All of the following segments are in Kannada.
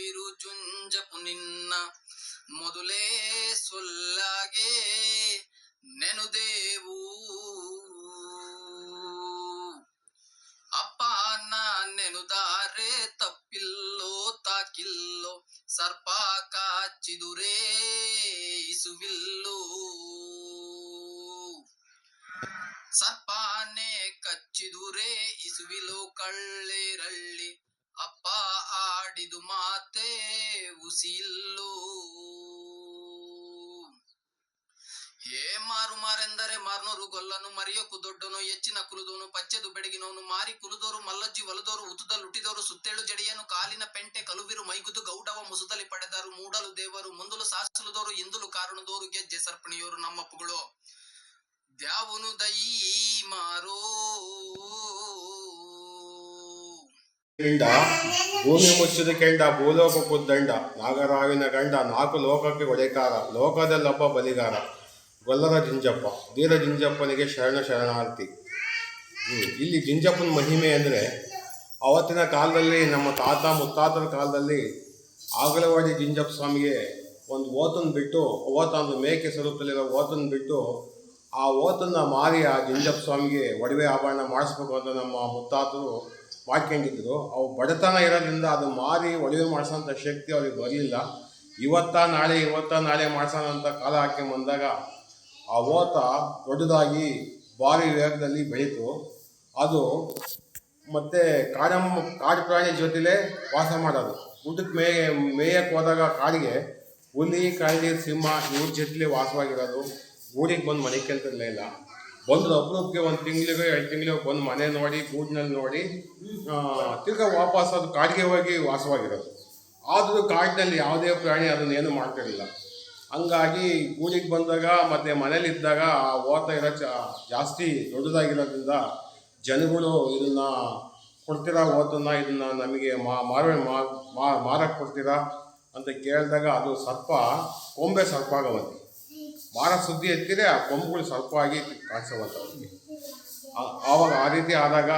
ಕಲುವಿರು ಜುಂಜಪು ನಿನ್ನ ಮೊದಲೇ ಸೊಲ್ಲಾಗೆ ನೆನುದೇವು. ಅಪ್ಪ ನೆನುದಾರೆ ತಪ್ಪಿಲ್ಲೋ ತಾಕಿಲ್ಲೋ, ಸರ್ಪ ಕಾಚಿದುರೇ ಇಸುವಿಲ್ಲೋ. ಸರ್ಪಾನೆ ಕಚ್ಚಿದುರೇ ಇಸುವಿಲೋ ಕಳ್ಳೇರಳ್ಳಿ ಆಡಿದು ಮಾತೆ ಉಸಿಲ್ಲು. ಹೇ ಮಾರು ಮಾರೆಂದರೆ ಮಾರ್ನೋರು ಗೊಲ್ಲನು, ಮರಿಯಕು ದೊಡ್ಡನು ಹೆಚ್ಚಿನ ಕುಲುದೋನು, ಪಚ್ಚೆದು ಬೆಡಗಿನವನು ಮಾರಿ ಕುಲುದೋರು, ಮಲ್ಲಜ್ಜಿ ಒಲದೋರು ಉತುದ ಲುಟಿದೋರು ಸುತ್ತೇಳು ಜಡಿಯನು, ಕಾಲಿನ ಪೆಂಟೆ ಕಲುವಿರು, ಮೈಗುದು ಗೌಡವ ಮುಸುದಲ್ಲಿ ಪಡೆದರು, ಮೂಡಲು ದೇವರು, ಮುಂದಲು ಸಾಸಲುದೋರು ಇಂದುಲು ಕಾರಣದೋರು, ಗೆಜ್ಜೆ ಸರ್ಪಣಿಯೋರು ನಮ್ಮಪ್ಪುಗಳು ದ್ಯಾವನು ದೈ ಮಾರೋ. ಕೆಂಡ ಭೂಮಿ ಮುಚ್ಚಿದ ಕೆಂಡ ಭೂಲೋಕ ಕುದ್ದಂಡ ನಾಗರಾವಿನ ಗಂಡ, ನಾಲ್ಕು ಲೋಕಕ್ಕೆ ಒಡೆಕಾರ. ಲೋಕದಲ್ಲೊಬ್ಬ ಬಲಿಗಾರ. ಗೊಲ್ಲರ ಜಿಂಜಪ್ಪ. ಧೀರ ಜಿಂಜಪ್ಪನಿಗೆ ಶರಣ ಶರಣಾರ್ಥಿ. ಇಲ್ಲಿ ಜಿಂಜಪ್ಪನ ಮಹಿಮೆ ಅಂದರೆ ಅವತ್ತಿನ ಕಾಲದಲ್ಲಿ, ನಮ್ಮ ತಾತ, ಮುತ್ತಾತರ ಕಾಲದಲ್ಲಿ ಆಗಲವಾಡಿ ಜಿಂಜಪ್ಪ ಸ್ವಾಮಿಗೆ ಒಂದು ಓತನ್ನು ಬಿಟ್ಟು ಓತ ಒಂದು ಮೇಕೆ ಸ್ವರೂಪದಲ್ಲಿರೋ ಓತನ್ನು ಬಿಟ್ಟು, ಆ ಓತನ್ನು ಮಾರಿ ಆ ಜಿಂಜಪ್ಪ ಸ್ವಾಮಿಗೆ ಒಡವೆ ಆಭರಣ ಮಾಡಿಸ್ಬೇಕು ಅಂತ ನಮ್ಮ ಮುತ್ತಾತರು ಮಾಡ್ಕೊಂಡಿದ್ರು ಅವು ಬಡತನ ಇರೋದ್ರಿಂದ ಅದು ಮಾರಿ ಒಳಿವೆ ಮಾಡಿಸೋಂಥ ಶಕ್ತಿ ಅವ್ರಿಗೆ ಬರಲಿಲ್ಲ. ಇವತ್ತ ನಾಳೆ ಇವತ್ತ ನಾಳೆ ಮಾಡ್ಸೋಣ ಅಂತ ಕಾಲ ಹಾಕಿ ಬಂದಾಗ, ಆ ಓತ ದೊಡ್ಡದಾಗಿ ಭಾರಿ ವೇಗದಲ್ಲಿ ಬೆಳೀತು. ಅದು ಮತ್ತು ಕಾಡಮ್ಮ ಕಾಡು ಪ್ರಾಣಿ ಜೊತೆಲೇ ವಾಸ ಮಾಡೋದು. ಊಟಕ್ಕೆ ಮೇ, ಮೇಯಕ್ಕೆ ಹೋದಾಗ ಕಾಡಿಗೆ ಹುಲಿ, ಕರಡಿ, ಸಿಂಹ ಇವ್ರ ಜೊತೆಲಿ ವಾಸವಾಗಿರೋದು. ಊರಿಗೆ ಬಂದು ಮನೆ ಇಲ್ಲ ಬಂದ್ರು ಅಪರೂಪಕ್ಕೆ ಒಂದು ತಿಂಗಳಿಗೆ, ಎರಡು ತಿಂಗಳಿಗೆ ಬಂದು ಮನೆ ನೋಡಿ ಗೂಡಿನಲ್ಲಿ ನೋಡಿ ತಿರ್ಗಾ ವಾಪಸ್ ಅದು ಕಾಡಿಗೆ ಹೋಗಿ ವಾಸವಾಗಿರೋದು. ಆದರೂ ಕಾಡಿನಲ್ಲಿ ಯಾವುದೇ ಪ್ರಾಣಿ ಅದನ್ನೇನು ಮಾಡ್ತಿರಲಿಲ್ಲ. ಹಂಗಾಗಿ ಗೂಡಿಗೆ ಬಂದಾಗ ಮತ್ತು ಮನೇಲಿದ್ದಾಗ ಆ ಓತ ಇರೋ ಚ, ಜಾಸ್ತಿ ದೊಡ್ಡದಾಗಿರೋದ್ರಿಂದ ಜನಗಳು ಇದನ್ನ ಕೊಡ್ತೀರಾ ಓತನ್ನ, ಇದನ್ನ ನಮಗೆ ಮಾರ ಮಾರಕ್ಕೆ ಕೊಡ್ತೀರಾ ಅಂತ ಕೇಳಿದಾಗ ಅದು ಸರ್ಪ ಕೊಂಬೆ ಸರ್ಪ ಆಗವಂತೆ ಮಾರ ಸುದ್ದಿ ಎತ್ತಿದ್ರೆ ಆ ಕೊಂಬುಗಳು ಸ್ವಲ್ಪ ಆಗಿ ಕಾಣಿಸಬಂತವ್ರಿಗೆ ಆವಾಗ ಆ ರೀತಿ ಆದಾಗ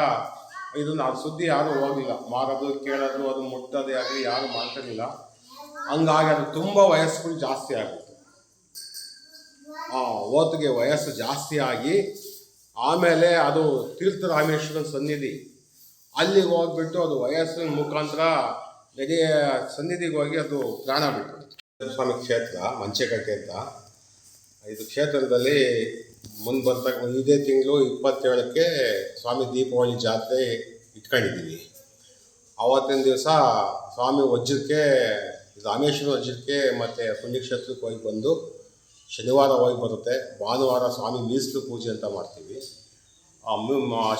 ಇದನ್ನು ಆ ಸುದ್ದಿ ಯಾರು ಹೋಗಿಲ್ಲ ಮಾರೋದು, ಕೇಳೋದು, ಅದು ಮುಟ್ಟೋದೇ ಆಗಲಿ ಯಾರು ಮಾಡ್ತಿರಲಿಲ್ಲ ಹಂಗಾಗಿ ಅದು ತುಂಬ ವಯಸ್ಸುಗಳು ಜಾಸ್ತಿ ಆಗುತ್ತೆ. ಆ ಓತಿಗೆ ವಯಸ್ಸು ಜಾಸ್ತಿ ಆಗಿ ಆಮೇಲೆ ಅದು ತೀರ್ಥ ರಾಮೇಶ್ವರನ ಸನ್ನಿಧಿ. ಅಲ್ಲಿಗೆ ಹೋಗ್ಬಿಟ್ಟು ಅದು ವಯಸ್ಸಿನ ಮುಖಾಂತರ ನದಿಯ ಸನ್ನಿಧಿಗೆ ಹೋಗಿ ಅದು ಪ್ರಾಣ ಬಿಟ್ಟು ಸ್ವಾಮಿ ಕ್ಷೇತ್ರ, ಮಂಚೆಕಟ್ಟೆ ಅಂತ. ಇದು ಕ್ಷೇತ್ರದಲ್ಲಿ ಮುಂದೆ ಬರ್ತಕ್ಕ ಇದೇ ತಿಂಗಳು ಇಪ್ಪತ್ತೇಳಕ್ಕೆ ಸ್ವಾಮಿ ದೀಪಾವಳಿ ಜಾತ್ರೆ ಇಟ್ಕೊಂಡಿದ್ದೀವಿ ಆವತ್ತಿನ ದಿವಸ ಸ್ವಾಮಿ ವಜ್ರಕ್ಕೆ ರಾಮೇಶ್ವರ ವಜ್ರಕ್ಕೆ ಮತ್ತು ಪುಣ್ಯಕ್ಷೇತ್ರಕ್ಕೆ ಹೋಗಿ ಬಂದು ಶನಿವಾರ ಹೋಗಿ ಬರುತ್ತೆ. ಭಾನುವಾರ ಸ್ವಾಮಿ ಮೀಸಲು ಪೂಜೆ ಅಂತ ಮಾಡ್ತೀವಿ.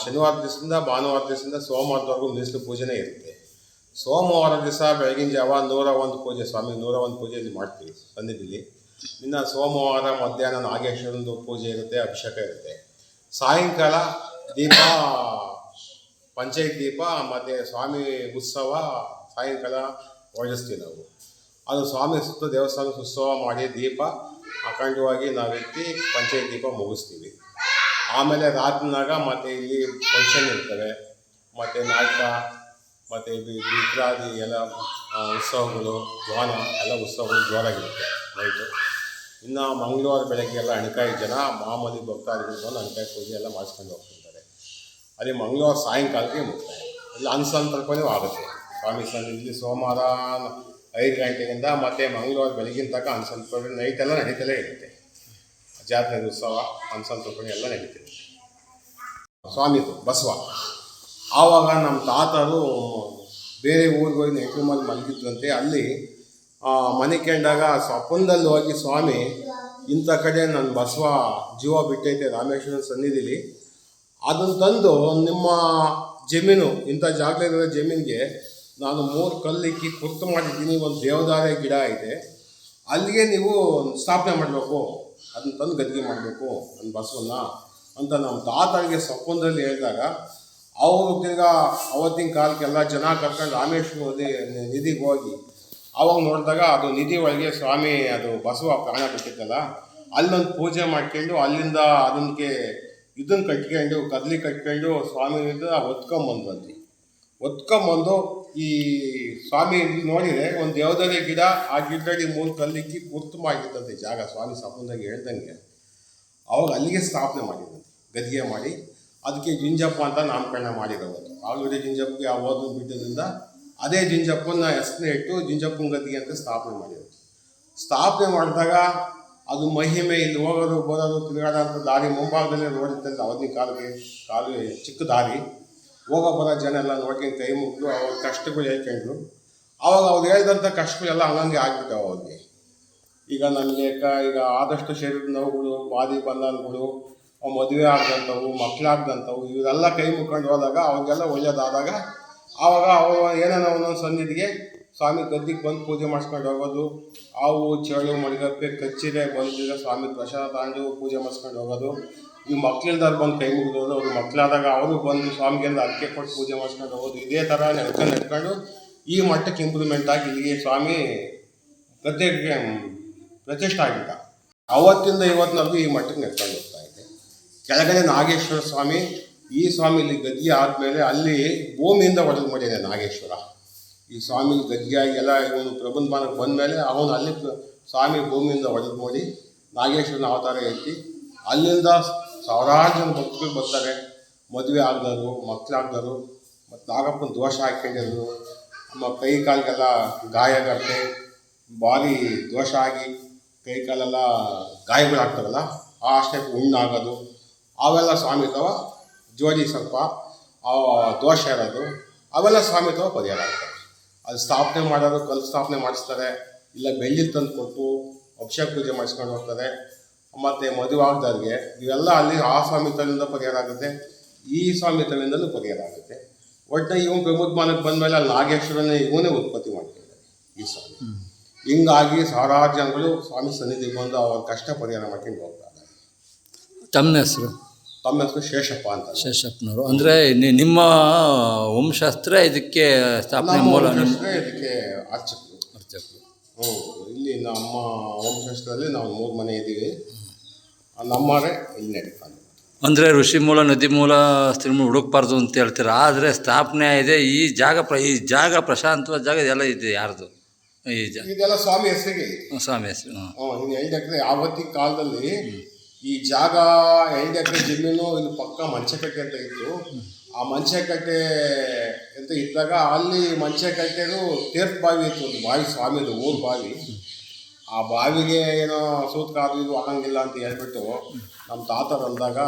ಶನಿವಾರ ದಿವಸದಿಂದ ಭಾನುವಾರ ದಿವಸದಿಂದ ಸೋಮವಾರದವರೆಗೂ ಮೀಸಲು ಪೂಜೆನೇ ಇರುತ್ತೆ. ಸೋಮವಾರ ದಿವಸ ಬೆಳಗಿನ ಜಾವ ನೂರ ಒಂದು ಪೂಜೆ ಸ್ವಾಮಿ ನೂರ ಒಂದು ಪೂಜೆಯಲ್ಲಿ ಮಾಡ್ತೀವಿ. ಸನ್ನಿಧಿಲಿ ಇನ್ನು ಸೋಮವಾರ ಮಧ್ಯಾಹ್ನ ನಾಗೇಶ್ವರಂದು ಪೂಜೆ ಇರುತ್ತೆ, ಅಭಿಷೇಕ ಇರುತ್ತೆ. ಸಾಯಂಕಾಲ ದೀಪ, ಪಂಚಾಯತ್ ದೀಪ, ಮತ್ತು ಸ್ವಾಮಿ ಉತ್ಸವ ಸಾಯಂಕಾಲ ಹೊರಡಿಸ್ತೀವಿ ನಾವು. ಅದು ಸ್ವಾಮಿ ಸುತ್ತ ದೇವಸ್ಥಾನ ಉತ್ಸವ ಮಾಡಿ ದೀಪ ಅಖಂಡವಾಗಿ ನಾವೆತ್ತಿ ಪಂಚಾಯತ್ ದೀಪ ಮುಗಿಸ್ತೀವಿ. ಆಮೇಲೆ ರಾತ್ರಿನಾಗ ಮತ್ತು ಇಲ್ಲಿ ಫಂಕ್ಷನ್ ಇರ್ತವೆ. ಮತ್ತು ನಾಟಕ, ಮತ್ತು ಇತ್ಯಾದಿ ಎಲ್ಲ ಉತ್ಸವಗಳು, ಜ್ವಾನ, ಎಲ್ಲ ಉತ್ಸವಗಳು ಜೋರಾಗಿರುತ್ತೆ ನೈಟು. ಇನ್ನು ಮಂಗಳವಾರ ಬೆಳಗ್ಗೆ ಎಲ್ಲ ಅಣಕಾಯಿ ಜನ, ಮಾಮೂಲಿ ಭಕ್ತಾದಿಗಳು ಬಂದು ಅಣಕಾಯಿ ಪೂಜೆ ಎಲ್ಲ ಮಾಡಿಸ್ಕೊಂಡು ಹೋಗ್ತಿರ್ತಾರೆ ಅಲ್ಲಿ ಮಂಗಳವಾರ ಸಾಯಂಕಾಲಕ್ಕೆ ಮುಕ್ತಾಯ ಇಲ್ಲಿ ಅನ್ಸಂತರ್ಪಣೆ ಆಗುತ್ತೆ ಸ್ವಾಮಿ ಇಲ್ಲಿ ಸೋಮವಾರ ಐದು ಗಂಟೆಯಿಂದ ಮತ್ತು ಮಂಗಳವಾರ ಬೆಳಗಿನ ತನಕ ಅನ್ಸಂತರ್ಪಣೆ ನೈಟೆಲ್ಲ ನಡೀತಲೇ ಇರುತ್ತೆ. ಜಾತ್ರೆ ಉತ್ಸವ ಅನ್ಸಂತರ್ಪಣೆ ಎಲ್ಲ ನಡೀತಿದೆ. ಸ್ವಾಮಿದು ಬಸವ. ಆವಾಗ ನಮ್ಮ ತಾತರು ಬೇರೆ ಊರಿಗೆ ಹೋಗಿ ನೆಟ್ರು ಮೇಲೆ ಮಲಗಿದ್ರಂತೆ, ಅಲ್ಲಿ ಮನೆ ಕಂಡಾಗ ಸ್ವಪ್ನದಲ್ಲಿ ಹೋಗಿ ಸ್ವಾಮಿ, ಇಂಥ ಕಡೆ ನನ್ನ ಬಸವ ಜೀವ ಬಿಟ್ಟೈತೆ ರಾಮೇಶ್ವರನ ಸನ್ನಿಧಿಲಿ. ಅದನ್ನು ತಂದು ನಿಮ್ಮ ಜಮೀನು, ಇಂಥ ಜಾಗದಲ್ಲಿರೋ ಜಮೀನಿಗೆ ನಾನು ಮೂರು ಕಲ್ಲಿಕ್ಕಿ ಕುರ್ತು ಮಾಡಿದ್ದೀನಿ, ಒಂದು ದೇವದಾರೆ ಗಿಡ ಇದೆ ಅಲ್ಲಿಗೆ ನೀವು ಸ್ಥಾಪನೆ ಮಾಡಬೇಕು ಅದನ್ನ ತಂದು ಗದ್ದಿಗೆ ಮಾಡಬೇಕು ನನ್ನ ಬಸವನ್ನ ಅಂತ ನಮ್ಮ ತಾತನಿಗೆ ಸ್ವಪ್ನದಲ್ಲಿ ಹೇಳಿದಾಗ, ಅವರು ತಿರ್ಗಾ ಅವತ್ತಿನ ಕಾಲಕ್ಕೆಲ್ಲ ಜನ ಕರ್ಕೊಂಡು ರಾಮೇಶ್ವರ ನಿಧಿಗೆ ಹೋಗಿ ಆವಾಗ ನೋಡಿದಾಗ ಅದು ನಿಧಿ ಒಳಗೆ ಸ್ವಾಮಿ, ಅದು ಬಸವ ಪ್ರಾಣ ಬಿಟ್ಟಿತ್ತಲ್ಲ, ಅಲ್ಲೊಂದು ಪೂಜೆ ಮಾಡ್ಕೊಂಡು ಅಲ್ಲಿಂದ ಅದಕ್ಕೆ ಇದನ್ನು ಕಟ್ಕೊಂಡು, ಕದ್ಲಿ ಕಟ್ಕೊಂಡು ಸ್ವಾಮಿಯಿಂದ ಹೊತ್ಕೊಂಬಂದ್ರಂತೆ ಒತ್ಕೊಂಬಂದು ಈ ಸ್ವಾಮಿ ನೋಡಿದರೆ ಒಂದು ದೇವದಾರಿ ಗಿಡ, ಆ ಗಿಡದಲ್ಲಿ ಮೂರು ಕಲ್ಲಿಕ್ಕಿ ಉತ್ತಮ ಆಗಿದ್ದಂತೆ ಜಾಗ, ಸ್ವಾಮಿ ಸಂಬಂಧಾಗಿ ಹೇಳ್ದಂಗೆ. ಅವಾಗ ಅಲ್ಲಿಗೆ ಸ್ಥಾಪನೆ ಮಾಡಿದಂತೆ, ಗದ್ಗೆ ಮಾಡಿ, ಅದಕ್ಕೆ ಜಿಂಜಪ್ಪ ಅಂತ ನಾಮಕರಣ ಮಾಡಿರೋದು ಆಲ್ರೆಡಿ ಜಿಂಜಪ್ಪಿಗೆ ಆ ಓದು ಬಿಟ್ಟದಿಂದ ಅದೇ ಜಿಂಜಪ್ಪನ ಹೆಸರನ್ನ ಇಟ್ಟು ಜಿಂಜಪ್ಪನ ಗದ್ದಿಗೆ ಅಂತ ಸ್ಥಾಪನೆ ಮಾಡಿದರು. ಸ್ಥಾಪನೆ ಮಾಡಿದಾಗ ಅದು ಮಹಿಮೆ, ಇಲ್ಲಿ ಹೋಗೋದು, ಬರೋದು ತಿರುಗಾಡೋಂಥ ದಾರಿ ಮುಂಭಾಗದಲ್ಲಿ ರೋಡ್ ಅವಧಿ ಕಾಲಕ್ಕೆ ಕಾಲು ಚಿಕ್ಕ ದಾರಿ. ಹೋಗೋ ಬರೋ ಜನ ಎಲ್ಲ ನೋಡ್ಕೊಂಡು ಕೈ ಮುಗಿದು ಅವ್ರ ಕಷ್ಟಗಳು ಹೇಳ್ಕೊಂಡ್ರು. ಅವಾಗ ಅವ್ರು ಹೇಳಿದಂಥ ಕಷ್ಟಗಳೆಲ್ಲ ಹಂಗಂಗೆ ಆಗ್ಬಿಟ್ಟವು ಅವ್ರಿಗೆ ಈಗ ನನಗೆ ಈಗ ಆದಷ್ಟು ಶರೀರದ ನೋವುಗಳು ಬಾದಿ ಬಂಧನಗಳು ಮದುವೆ ಆಗದಂಥವು, ಮಕ್ಕಳಾಗ್ದಂಥವು ಇವೆಲ್ಲ ಕೈ ಮುಕ್ಕೊಂಡು ಹೋದಾಗ ಅವಾಗೆಲ್ಲ ಒಳ್ಳೇದಾದಾಗ ಆವಾಗ ಅವರು ಏನೇನೋ ಒಂದೊಂದು ಸನ್ನಿಧಿಗೆ ಸ್ವಾಮಿ ಗದ್ದಿಗೆ ಬಂದು ಪೂಜೆ ಮಾಡಿಸ್ಕೊಂಡು ಹೋಗೋದು. ಹಾವು, ಚಳು ಮಡಿಗಪ್ಪೆ ಕಚ್ಚಿದೆ ಬಂದಿದ್ದ ಸ್ವಾಮಿ ಪ್ರಸಾದ ತಾಂಡು ಪೂಜೆ ಮಾಡಿಸ್ಕೊಂಡು ಹೋಗೋದು. ಈ ಮಕ್ಳಿಲ್ದವ್ರು ಬಂದು ಕೈ ಮುಗಿದೋದು. ಅವ್ರು ಮಕ್ಕಳಾದಾಗ ಅವರು ಬಂದು ಸ್ವಾಮಿಗೆ ಅಡಿಕೆ ಕೊಟ್ಟು ಪೂಜೆ ಮಾಡಿಸ್ಕೊಂಡು ಹೋಗೋದು. ಇದೇ ಥರ ನೆನ್ಕೊಂಡು ನೆಟ್ಕೊಂಡು ಈ ಮಟ್ಟಕ್ಕೆ ಇಂಪ್ರೂವ್ಮೆಂಟ್ ಆಗಿ ಇಲ್ಲಿಗೆ ಸ್ವಾಮಿ ಗದ್ದೆಗೆ ಪ್ರತಿಷ್ಠೆ ಆಗಿದ್ದ. ಅವತ್ತಿಂದ ಇವತ್ತಿನವರೆಗೂ ಈ ಮಟ್ಟಕ್ಕೆ ನೆಟ್ಕೊಂಡು ಹೋಗ್ತಾ ಇದೆ. ಕೆಳಗಡೆ ನಾಗೇಶ್ವರ ಸ್ವಾಮಿ ಈ ಸ್ವಾಮಿಲಿ ಗದ್ಗೆ ಆದಮೇಲೆ ಅಲ್ಲಿ ಭೂಮಿಯಿಂದ ಒಡೆದು ಮಾಡಿದೆ ನಾಗೇಶ್ವರ. ಈ ಸ್ವಾಮಿ ಗದ್ಯ ಎಲ್ಲ ಇವನು ಪ್ರಬಂಧಮಾನಕ್ಕೆ ಬಂದಮೇಲೆ ಅವನು ಅಲ್ಲಿ ಸ್ವಾಮಿ ಭೂಮಿಯಿಂದ ಒಡೆದು ಮಾಡಿ ನಾಗೇಶ್ವರನ ಅವತಾರ ಎತ್ತಿ ಅಲ್ಲಿಂದ ಸಾವಿರಾರು ಜನ ಭಕ್ತರು ಬರ್ತಾರೆ. ಮದುವೆ ಆಗ್ದರು ಮಕ್ಕಳಾಗ್ದರು ಮತ್ತು ನಾಗಪ್ಪನ ದೋಷ ಹಾಕ್ಕೊಂಡಿದ್ರು ನಮ್ಮ ಕೈ ಕಾಲಿಗೆಲ್ಲ ಗಾಯಗಟ್ಟೆ ಭಾರಿ ದೋಷ ಆಗಿ ಕೈ ಕಾಲೆಲ್ಲ ಗಾಯಗಳಾಗ್ತಾರಲ್ಲ ಆ ಅಷ್ಟಕ್ಕೆ ಹುಣ್ಣಾಗೋದು ಅವೆಲ್ಲ ಸ್ವಾಮಿ ತವ ಜೋಡಿ ಸ್ವಲ್ಪ ಆ ದೋಷ ಇರೋದು ಅವೆಲ್ಲ ಸ್ವಾಮಿತ್ವ ಪರಿಹಾರ ಆಗ್ತವೆ ಅದು ಸ್ಥಾಪನೆ ಮಾಡೋರು ಕಲ್ಲು ಸ್ಥಾಪನೆ ಮಾಡಿಸ್ತಾರೆ ಇಲ್ಲ ಬೆಳ್ಳಿ ತಂದು ಕೊಟ್ಟು ಅಕ್ಷಯ ಪೂಜೆ ಮಾಡಿಸ್ಕೊಂಡು ಹೋಗ್ತಾರೆ. ಮತ್ತು ಮದುವೆ ಆಗ್ದವ್ರಿಗೆ ಇವೆಲ್ಲ ಅಲ್ಲಿ ಆ ಸ್ವಾಮಿತ್ವದಿಂದ ಪರಿಹಾರ ಆಗುತ್ತೆ ಈ ಸ್ವಾಮಿ ತಲಿಂದಲೂ ಪರಿಹಾರ ಆಗುತ್ತೆ. ಒಟ್ಟು ಇವನು ಪ್ರಬುದ್ಧಮಾನಕ್ಕೆ ಬಂದಮೇಲೆ ಅಲ್ಲಿ ನಾಗೇಶ್ವರನೇ ಇವನೇ ಉತ್ಪತ್ತಿ ಮಾಡ್ತಿದ್ದಾರೆ ಈ ಸ್ವಾಮಿ. ಹಿಂಗಾಗಿ ಸಾವಿರಾರು ಜನಗಳು ಸ್ವಾಮಿ ಸನ್ನಿಧಿಗೆ ಬಂದು ಅವ್ರ ಕಷ್ಟ ಪರಿಹಾರ ಮಾಡ್ಕೊಂಡು ಹೋಗ್ತಾರೆ. ತಮ್ಮ ಹೆಸರು? ತಮ್ಮ ಹೆಸರು ಶೇಷಪ್ಪ ಅಂತ ಶೇಷಪ್ಪನವರು. ಅಂದರೆ ನಿಮ್ಮ ವಂಶಾಸ್ತ್ರ ಇದಕ್ಕೆ ಸ್ಥಾಪನೆ ನಮ್ಮ ಮೂಲ ಇದಕ್ಕೆ ಅರ್ಚಕರು. ಅರ್ಚಕರು. ಹ್ಞೂ ಇಲ್ಲಿ ನಮ್ಮ ವಂಶಾಸ್ತ್ರದಲ್ಲಿ ನಾವು ಮೂರು ಮನೆ ಇದ್ದೀವಿ. ನಮ್ಮವರೇ ಇಲ್ಲಿ ಅಂದರೆ ಋಷಿ ಮೂಲ ನದಿ ಮೂಲ ಸ್ತ್ರೀಮೂಲ ಹುಡುಕ್ಬಾರ್ದು ಅಂತ ಹೇಳ್ತೀರಾ. ಆದರೆ ಸ್ಥಾಪನೆ ಇದೆ ಈ ಜಾಗ ಪ್ರ ಈ ಜಾಗ ಪ್ರಶಾಂತವಾದ ಜಾಗ ಇದೆಲ್ಲ ಇದೆ ಯಾರ್ದು? ಈ ಜಾಗ ಇದೆಲ್ಲ ಸ್ವಾಮಿ ಹೆಸರಿಗೆ ಸ್ವಾಮಿ ಹೆಸರು ಹ್ಞೂ ಕಾಲದಲ್ಲಿ ಈ ಜಾಗ ಐದು ಎಕರೆ ಜಮೀನು ಇಲ್ಲಿ ಪಕ್ಕ ಮಂಚಕಟ್ಟೆ ಅಂತ ಇತ್ತು. ಆ ಮಂಚಕಟ್ಟೆ ಅಂತ ಇದ್ದಾಗ ಅಲ್ಲಿ ಮಂಚಕಟ್ಟೆದು ತೀರ್ಥ ಬಾವಿ ಇತ್ತು, ಒಂದು ಬಾವಿ ಸ್ವಾಮಿದು, ಊರು ಬಾವಿ. ಆ ಬಾವಿಗೆ ಏನೋ ಸೂತ್ಕ ಅದು ಇದು ಆಗಂಗಿಲ್ಲ ಅಂತ ಹೇಳ್ಬಿಟ್ಟು ನಮ್ಮ ತಾತ ಬಂದಾಗ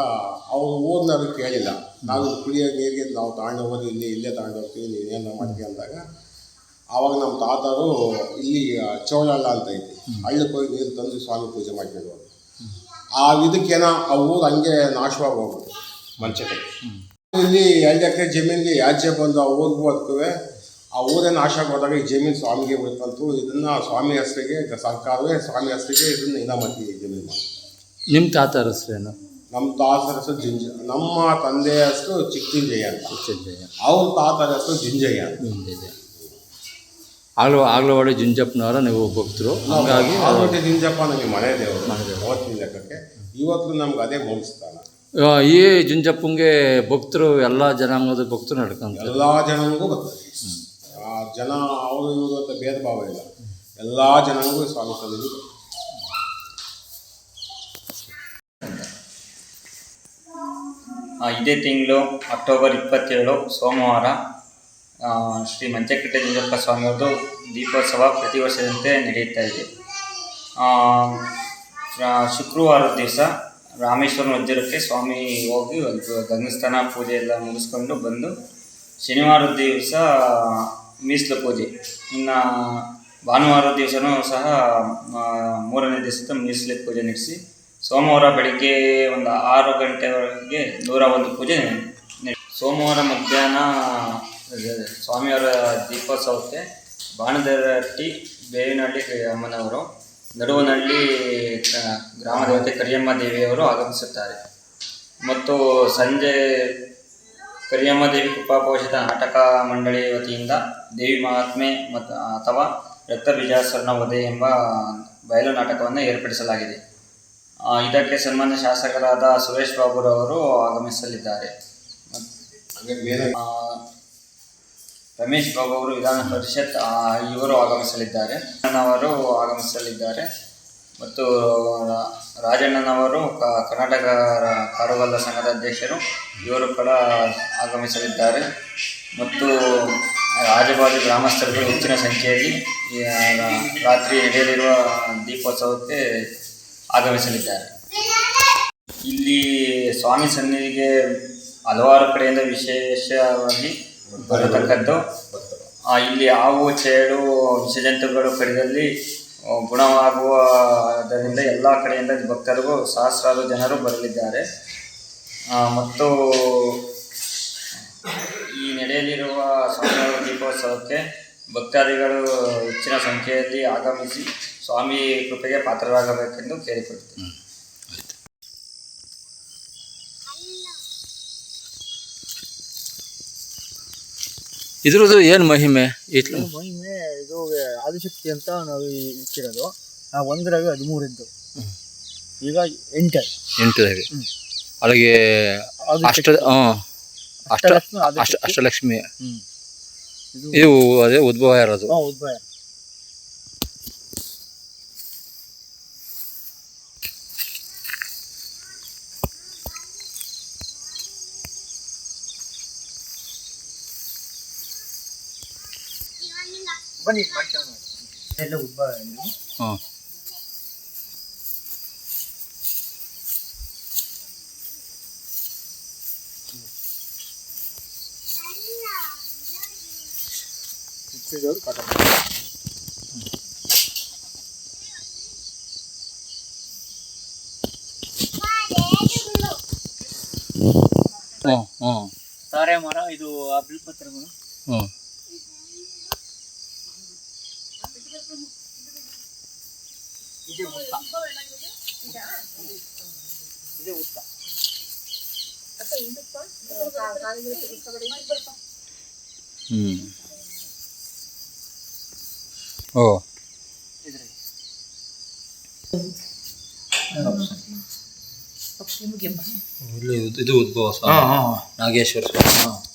ಅವ್ರು ಅದು ಕೇಳಿಲ್ಲ. ನಾವು ಕುಡಿಯೋ ನೀರಿಗೆ ನಾವು ತಗೊಂಡು ಹೋಗೋದು, ಇಲ್ಲಿ, ಇಲ್ಲೇ ತಗೊಂಡು ಹೋಗ್ತೀವಿ ನೀವೇನು ಮಾಡ್ತೀವಿ ಅಂದಾಗ ಆವಾಗ ನಮ್ಮ ತಾತರು ಇಲ್ಲಿ ಚೌಳಳ್ಳ ಅಂತ ಐತಿ. ಹಳ್ಳಕ್ಕೆ ಹೋಗಿ ನೀರು ತಂದು ಸ್ವಾಮಿ ಪೂಜೆ ಮಾಡ್ಕೊಂಡು ಹೋದ್ರು ಆ ಇದಕ್ಕೇನೋ ಆ ಊರು ಹಂಗೆ ನಾಶವಾಗಿ ಹೋಗುತ್ತೆ ಮಂಚಕ್ಕೆ ಇಲ್ಲಿ ಎರಡು ಎಕರೆ ಜಮೀನಿಗೆ ಯಾಚೆ ಬಂದು ಆ ಊರಿಗೂ ಅದಕ್ಕೂ ಆ ಊರೇ ನಾಶ ಹೋದಾಗ ಈ ಜಮೀನು ಸ್ವಾಮಿಗೆ ಬಂತು ಇದನ್ನು ಸ್ವಾಮಿ ಹೆಸರಿಗೆ ಸರ್ಕಾರವೇ ಸ್ವಾಮಿ ಹೆಸರಿಗೆ ಇದನ್ನ ಈ ಜಮೀನು ನಿಮ್ಮ ತಾತ ಹೆಸರೇನು? ನಮ್ಮ ತಾತ ಹೆಸರು ಜಿಂಜ ನಮ್ಮ ತಂದೆಯ ಹೆಸರು ಚಿಕ್ಕಿಂಜಯ್ಯ ಅಂತ. ಚಿಂಜಯ್ಯ ಅವ್ರ ತಾತ ಹೆಸರು ಜಿಂಜಯ್ಯ ಜಿಂಜಯ್ಯ. ಆಗ್ಲೂ ಆಗ್ಲವಾಡಿ ಜುಂಜಪ್ಪನವರ ನೀವು ಭಕ್ತರು ಹಾಗಾಗಿ ಜಿಂಜಪ್ಪ ನಮಗೆ ಮನೆ ದೇವರು. ಅವತ್ತಿನ ಲೆಕ್ಕಕ್ಕೆ. ಇವತ್ತು ನಮ್ಗೆ ಅದೇ ಮೂಲಸ್ಥಾನ ಈ ಜುಂಜಪ್ಪಂಗೆ ಭಕ್ತರು ಎಲ್ಲ ಜನಾಂಗದ ಭಕ್ತರು ನಡ್ಕೊಂತಾರೆ. ಎಲ್ಲ ಜನಾಂಗೂ ಬರ್ತದೆ ಆ ಜನ ಅವರು ಇವರು ಅಂತ ಭೇದ ಭಾವ ಇಲ್ಲ. ಎಲ್ಲ ಜನಾಂಗೂ ಸ್ವಾಮಿ ಸನ್ನಿಧಿ ಆ, ಇದೇ ತಿಂಗಳು ಅಕ್ಟೋಬರ್ ಇಪ್ಪತ್ತೇಳು ಸೋಮವಾರ ಶ್ರೀ ಮಂಚಕಟ್ಟೆ ನಿಂಗಪ್ಪ ಸ್ವಾಮಿಯವ್ರದ್ದು ದೀಪೋತ್ಸವ ಪ್ರತಿ ವರ್ಷದಂತೆ ನಡೆಯುತ್ತಾ ಇದೆ. ಶುಕ್ರವಾರ ಶುಕ್ರವಾರದ ದಿವಸ ರಾಮೇಶ್ವರ ಮಂದಿರಕ್ಕೆ ಸ್ವಾಮಿ ಹೋಗಿ ಒಂದು ಗಂಗಸ್ಥಾನ ಪೂಜೆ ಎಲ್ಲ ಮುಗಿಸ್ಕೊಂಡು ಬಂದು ಶನಿವಾರದ ದಿವಸ ಮೀಸಲು ಪೂಜೆ. ಇನ್ನು ಭಾನುವಾರ ದಿವಸನೂ ಸಹ ಮೂರನೇ ದಿವಸದ ಮೀಸಲು ಪೂಜೆ ನಡೆಸಿ ಸೋಮವಾರ ಬೆಳಿಗ್ಗೆ ಒಂದು ಆರು ಗಂಟೆವರೆಗೆ ನೂರ ಒಂದು ಪೂಜೆ ಸೋಮವಾರ ಮಧ್ಯಾಹ್ನ ಸ್ವಾಮಿಯವರ ದೀಪೋತ್ಸವಕ್ಕೆ ಬಾಣದರಟ್ಟಿ ಬೇವಿನಹಳ್ಳಿ ಅಮ್ಮನವರು ನಡುವನಹಳ್ಳಿ ಗ್ರಾಮ ದೇವತೆ ಕರಿಯಮ್ಮ ದೇವಿಯವರು ಆಗಮಿಸುತ್ತಾರೆ. ಮತ್ತು ಸಂಜೆ ಕರಿಯಮ್ಮ ದೇವಿ ಕೃಪಾಪೋಷಿತ ನಾಟಕ ಮಂಡಳಿ ವತಿಯಿಂದ ದೇವಿ ಮಹಾತ್ಮೆ ಮತ್ತು ಅಥವಾ ರಕ್ತ ಬೀಜಾಸರಣ ವಧೆ ಎಂಬ ಬಯಲು ನಾಟಕವನ್ನು ಏರ್ಪಡಿಸಲಾಗಿದೆ. ಇದಕ್ಕೆ ಸನ್ಮಾನ್ಯ ಶಾಸಕರಾದ ಸುರೇಶ್ ಬಾಬುರವರು ಆಗಮಿಸಲಿದ್ದಾರೆ. ರಮೇಶ್ ಬಾಬು ಅವರು ವಿಧಾನ ಪರಿಷತ್ ಇವರು ಆಗಮಿಸಲಿದ್ದಾರೆ. ಅಣ್ಣನವರು ಆಗಮಿಸಲಿದ್ದಾರೆ. ಮತ್ತು ರಾಜಣ್ಣನವರು ಕರ್ನಾಟಕ ರ- ಸಂಘದ ಅಧ್ಯಕ್ಷರು, ಇವರು ಕೂಡ ಆಗಮಿಸಲಿದ್ದಾರೆ. ಮತ್ತು ರಾಜಬಾದಿ ಗ್ರಾಮಸ್ಥರು ಹೆಚ್ಚಿನ ಸಂಖ್ಯೆಯಲ್ಲಿ ರಾತ್ರಿ ನಡೆಯಲಿರುವ ದೀಪೋತ್ಸವಕ್ಕೆ ಆಗಮಿಸಲಿದ್ದಾರೆ. ಇಲ್ಲಿ ಸ್ವಾಮಿ ಸನ್ನಿಧಿಗೆ ಹಲವಾರು ಕಡೆಯಿಂದ ವಿಶೇಷವಾಗಿ ಬರತಕ್ಕದ್ದು ಇಲ್ಲಿ ಹಾವು, ಚೇಳು, ವಿಷಜಂತುಗಳು ಕಡಿದಲ್ಲಿ ಗುಣವಾಗುವ ಗುಣವಾಗುವುದರಿಂದ ಎಲ್ಲ ಕಡೆಯಿಂದ ಭಕ್ತರಿಗೂ ಸಹಸ್ರಾರು ಜನರು ಬರಲಿದ್ದಾರೆ. ಮತ್ತು ಈ ನಡೆಯಲಿರುವ ಸ್ವಾಮಿಯವರ ದೀಪೋತ್ಸವಕ್ಕೆ ಭಕ್ತಾದಿಗಳು ಹೆಚ್ಚಿನ ಸಂಖ್ಯೆಯಲ್ಲಿ ಆಗಮಿಸಿ ಸ್ವಾಮಿ ಕೃಪೆಗೆ ಪಾತ್ರರಾಗಬೇಕೆಂದು ಕೇಳಿಕೊಳ್ತೀನಿ. ಇದ್ರದ್ದು ಏನು ಮಹಿಮೆ? ಇಟ್ಲು. ಮಹಿಮೆ ಇದು ಆದಿಶಕ್ತಿ ಅಂತ ನಾವು ಇಕ್ಕಿರೋದು ನಾವು ಒಂದರಾಗ ಹದಿಮೂರು ಇದ್ದು ಈಗ ಎಂಟು. ಎಂಟದಾಗೆ. ಅಲ್ಲಿಗೆ ಅಷ್ಟ ಹಾಂ ಅಷ್ಟ ಅಷ್ಟಲಕ್ಷ್ಮಿ. ಇದು ಅದೇ ಉದ್ಭವ ಇರೋದು. ಹಾ, ಉದ್ಭವ. ಬನ್ನಿ ಎಲ್ಲ ಉಬ್ಬ. ಹಾಂ. ಮರ ಇದು ಆ ಬಿಲ್ಪತ್ರ ಹ್ಞೂ ಇದೆ ಉತ್ತ. ಇದೆ ಉತ್ತ. ಹ್ಞೂ ಓ. ಇದ್ರಿ ಇಲ್ಲಿ ಇದು- ಇದು ಉದ್ಭವ ಸ್ವಾಮಿ. ನಾಗೇಶ್ವರ ಸ್ವಾಮಿ.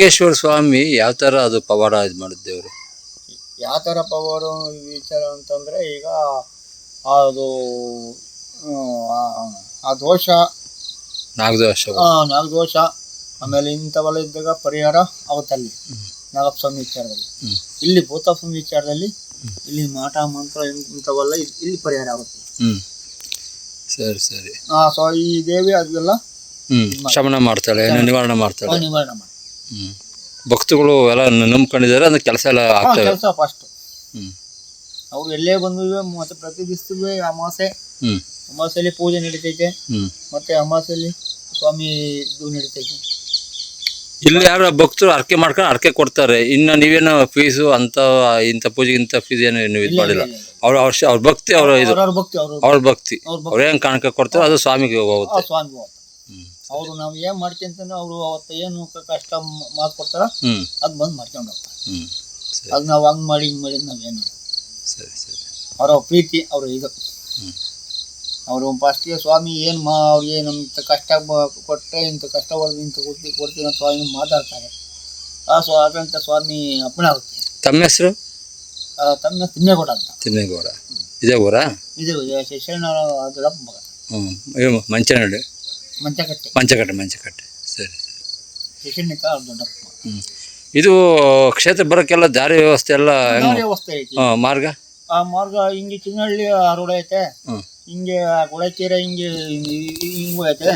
ನಾಗೇಶ್ವರ ಸ್ವಾಮಿ ಯಾವ ಥರ ಅದು ಪವಾಡ ಇದು ಮಾಡಿದ ದೇವರು ಯಾವ ಥರ ಪವಾಡ ವಿಚಾರ ಅಂತಂದರೆ ಈಗ ಅದು ಹ್ಮ್, ಆ- ಆ ದೋಷ. ನಾಗದೋಷ. ಆ, ನಾಗದೋಷ. ಆಮೇಲೆ ಇಂಥವೆಲ್ಲ ಇದ್ದಾಗ ಪರಿಹಾರ ಅವತ್ತಲ್ಲಿ ನಾಗಪ್ಪ ಸ್ವಾಮಿ ವಿಚಾರದಲ್ಲಿ. ಹ್ಮ್. ಇಲ್ಲಿ ಭೂತಪ್ಪನ ಸ್ವಾಮಿ ವಿಚಾರದಲ್ಲಿ ಇಲ್ಲಿ ಮಾಟ ಮಂತ್ರ ಇನ್- ಇಂಥವೆಲ್ಲ ಇಲ್- ಇಲ್ಲಿ ಪರಿಹಾರ ಆಗುತ್ತೆ. ಹ್ಞೂ ಸರಿ ಸರಿ. ಆ, ಸೊ ಈ ದೇವಿ ಅದೆಲ್ಲ ಹ್ಞೂ ಶಮನ ಮಾಡ್ತಾಳೆ ನಿವಾರಣೆ ಮಾಡ್ತಾಳೆ. ನಿವಾರಣೆ ಮಾಡಿ ಹ್ಞೂ ಭಕ್ತಗಳು ಎಲ್ಲ ನಂಬ್ಕೊಂಡಿದ್ದಾರೆ ಅಂದ್ರೆ ಕೆಲಸ ಎಲ್ಲ ಆಗ್ತವೆ. ಕೆಲಸ ಫಸ್ಟ್ ಅವ್ರು ಎಲ್ಲೇ ಬಂದು ಮತ್ತೆ ಪ್ರತಿ ದಿವಸವೇ ಅಮಾಸೆ. ಅಮಾಸೆಯಲ್ಲಿ ಪೂಜೆ ನಡೀತೈತೆ. ಮತ್ತೆ ಅಮಾಸೆಯಲ್ಲಿ ಸ್ವಾಮಿ ಇದು ನಡೀತೈತೆ. ಇಲ್ಲಿ ಯಾರ ಭಕ್ತರು ಅರ್ಕೆ ಮಾಡ್ಕೊಂಡು ಅರ್ಕೆ ಕೊಡ್ತಾರೆ. ಇನ್ನು ನೀವೇನು ಫೀಸು ಅಂತ ಇಂಥ ಪೂಜೆಗೆ ಇಂಥ ಫೀಸ್ ಏನು ನೀವು ಇದು ಮಾಡಿಲ್ಲ. ಅವ್ರ ಅವ್ರ ಭಕ್ತಿ ಅವರ ಇದು. ಅವರು ಭಕ್ತಿ. ಅವ್ರ ಭಕ್ತಿ. ಅವ್ರೇನು ಕಾಣಕ ಕೊಡ್ತಾರೆ ಅದು ಸ್ವಾಮಿಗೆ ಹೋಗುತ್ತೆ. ಅವ್ರು ನಾವು ಏನ್ ಮಾಡ್ಕೊಂತಾನೆ ಅವರು ಅವತ್ತು ಏನು ಕಷ್ಟ ಮಾಡ್ಕೊಡ್ತಾರ ಮಾತು ಕೊಡ್ತಾರ ಹ್ಞೂ ಅದ್ ಬಂದು ಮಾಡ್ಕೊಂಡು ಹೋಗ್ತಾರೆ. ಸರಿ. ಅದ್ ನಾವು ಹಂಗ್ ಮಾಡಿ ಹಿಂಗ್ ಮಾಡಿ ನಾವ್ ಏನು ಸರಿ ಸರಿ. ಅವರ ಪ್ರೀತಿ ಅವ್ರ ಇದು. ಅವರು ಫಸ್ಟ್ಗೆ ಸ್ವಾಮಿ ಏನು ಮಾ ಅವ್ರಿಗೆ ನಮ್ಗೆ ಕಷ್ಟ ಕೊಟ್ಟರೆ ಇಂಥ ಕಷ್ಟ ಹೊಡೆದು ಇಂಥ ಕೊಡ್ತೀವಿ ಕೊಡ್ತೀವಿ ಅಂತ ಸ್ವಾಮಿ ಮಾತಾಡ್ತಾರೆ. ಆ ಸ್ವ ಅದಂತ ಸ್ವಾಮಿ ಅಪ್ಪಣೆ ಆಗುತ್ತೆ. ತಮ್ಮ ಹೆಸರು? ತಮ್ಮ ತಮ್ಮ ತಿಮ್ಮೇಗೌಡ ಅಂತ. ತಿಮ್ಮೇಗೌಡ. ಇದೇ ಊರಾ? ಇದು ಶಿಕ್ಷಣ ದೊಡ್ಡಪ್ಪ ಮಗ. ಹ್ಞೂ ಮಂಚನಹಳ್ಳಿ ಮಂಚಕಟ್ಟೆ ಮಂಚಕಟ್ಟೆ ಮಂಚಕಟ್ಟೆ ಸರಿ. ದೊಡ್ಡಪ್ಪ. ಹ್ಞೂ ಇದು ಕ್ಷೇತ್ರ ಬರೋಕ್ಕೆಲ್ಲ ದಾರಿ ವ್ಯವಸ್ಥೆ ಎಲ್ಲ ಹೆಂಗೆ ವ್ಯವಸ್ಥೆ ಐತಿ. ಮಾರ್ಗ? ಆ ಮಾರ್ಗ ಹಿಂಗೆ ಚಿನ್ನಹಳ್ಳಿ ರೋಡ್ ಐತೆ. ಹ್ಮ್. ಹಿಂಗೆ ಗುಡಚೇರ ಹಿಂಗೆ ಹಿಂಗೂ ಐತೆ.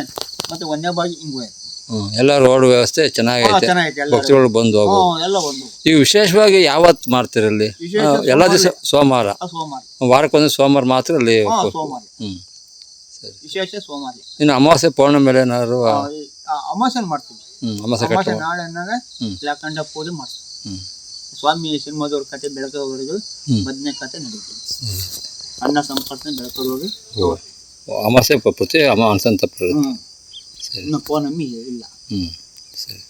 ಮತ್ತೆ ಒಂದೇ ಬಾಗಿ ಹಿಂಗೂ ಐತೆ. ಹ್ಞೂ ಎಲ್ಲ ರೋಡ್ ವ್ಯವಸ್ಥೆ ಹಾ, ಚೆನ್ನಾಗೈತೆ ಚೆನ್ನಾಗೈತೆ ಎಲ್ಲ ಭಕ್ತರುಗಳು ಬಂದು ಹೋಗೋ. ಹ್ಞೂ ಎಲ್ಲ ಒಂದು ಈಗ ವಿಶೇಷವಾಗಿ ಯಾವತ್ತು ಮಾಡ್ತೀರಲ್ಲಿ ವಿಶೇಷ ಎಲ್ಲ ದಿವಸ ಸೋಮವಾರ. ಆ ಸೋಮವಾರ. ವಾರಕ್ಕೊಂದು ಸೋಮವಾರ ಮಾತ್ರ ಅಲ್ಲಿ ಹಾ ಸೋಮವಾರ. ಹ್ಞೂ ಸರಿ ವಿಶೇಷ ಸೋಮವಾರ ಇನ್ನು ಅಮಾವಾಸ್ಯೆ ಪೌರ್ಣಮಿ ಮೇಲೆ ಏನಾದ್ರು ಅಮಾಸನ್ ಮಾಡ್ತೀವಿ. ಹ್ಞೂ ಅಮಾವಾಸ್ಯೆ ಹ್ಮ್. ಪೂಜೆ ಮಾಡ್ತೀವಿ. ಹ್ಞೂ ಸ್ವಾಮಿ ಸಿನಿಮಾದವ್ರ ಕತೆ ಬೆಳಕವರೆಗೂ ಹ್ಮ್. ಮದ್ನೆ ಕತೆ ನಡೀತೀವಿ ಅನ್ನ ಸಂಪರ್ಕ ಬೆಳಕವರೆಗೂ ಓ ಅಮಾವಾಸ್ಯೆ ಪ್ರತಿ ಅಮ ಅನ್ಸಂತ ಹ್ಮ್. ಸರಿ. ಇನ್ನು ಪೌರ್ಣಮಿ ಇಲ್ಲ. ಹ್ಮ್ ಸರಿ.